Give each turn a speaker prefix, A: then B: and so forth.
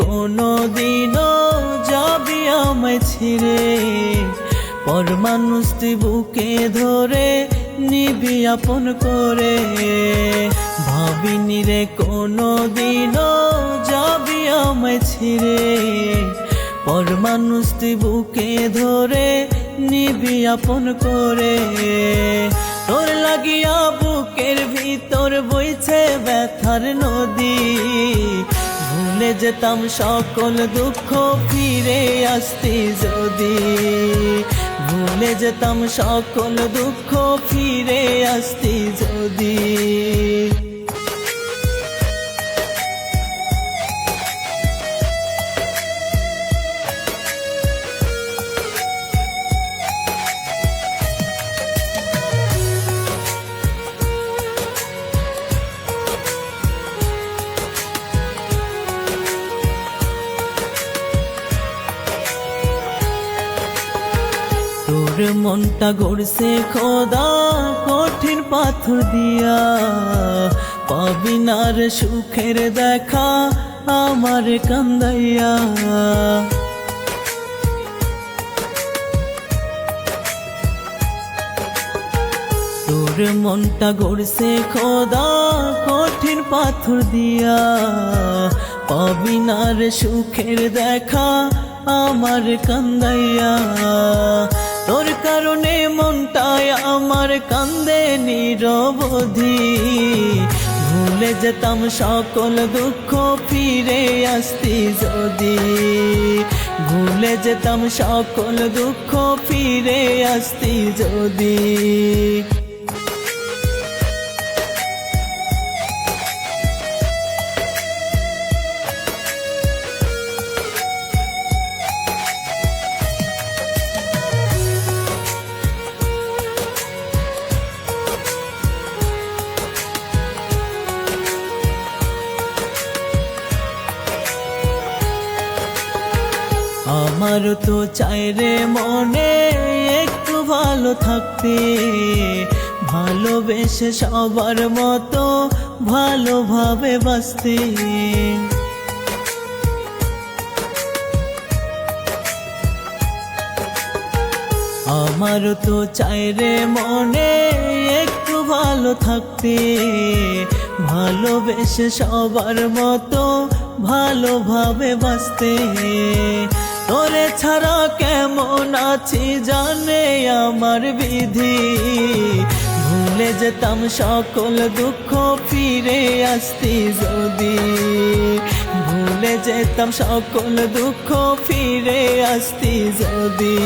A: কোনো দিনও যাবি আমায় ছিড়ে। পর মানুষ তুই বুকে ধরে নিবি আপন করে। ভাবিনি রে কোনো দিনও যাবি আমায় ছিড়ে। পর মানুষ তুই বুকে ধরে নিবি আপন করে। তোর লাগিয়া বুকের ভিতর বইছে ব্যথার নদী। ভুলে যেতাম সকল দুঃখ ফিরে আসতি যদি। ভুলে যেতাম সকল দুঃখ ফিরে আসতি যদি। মনটা গড়ছে খোদা, কঠিন পাথর দিয়া। পাবি না রে সুখের দেখা আমার কান্দাইয়া। তোর মনটা গড়ছে খোদা, কঠিন পাথর দিয়া। পাবি না রে সুখের দেখা আমার কান্দাইয়া। আমার কান্দে নিরবধি। ভুলে যেতাম সকল দুঃখ ফিরে আসতি যদি। ভুলে যেতাম সকল দুঃখ ফিরে আসতি যদি। আমার তো চাই রে মনে, একটু ভালো থাকতে। ভালোবেসে সবার মতো ভালোভাবে বাঁচতে। আমার তো চাই রে মনে, একটু ভালো থাকতে। ভালোবেসে সবার মতো ভালোভাবে বাঁচতে। তোরে ছাড়া কেমন আছি জানে আমার বিধি। ভুলে যেতাম সকল দুঃখ ফিরে আসতি যদি। ভুলে যেতাম সকল দুঃখ ফিরে আসতি যদি।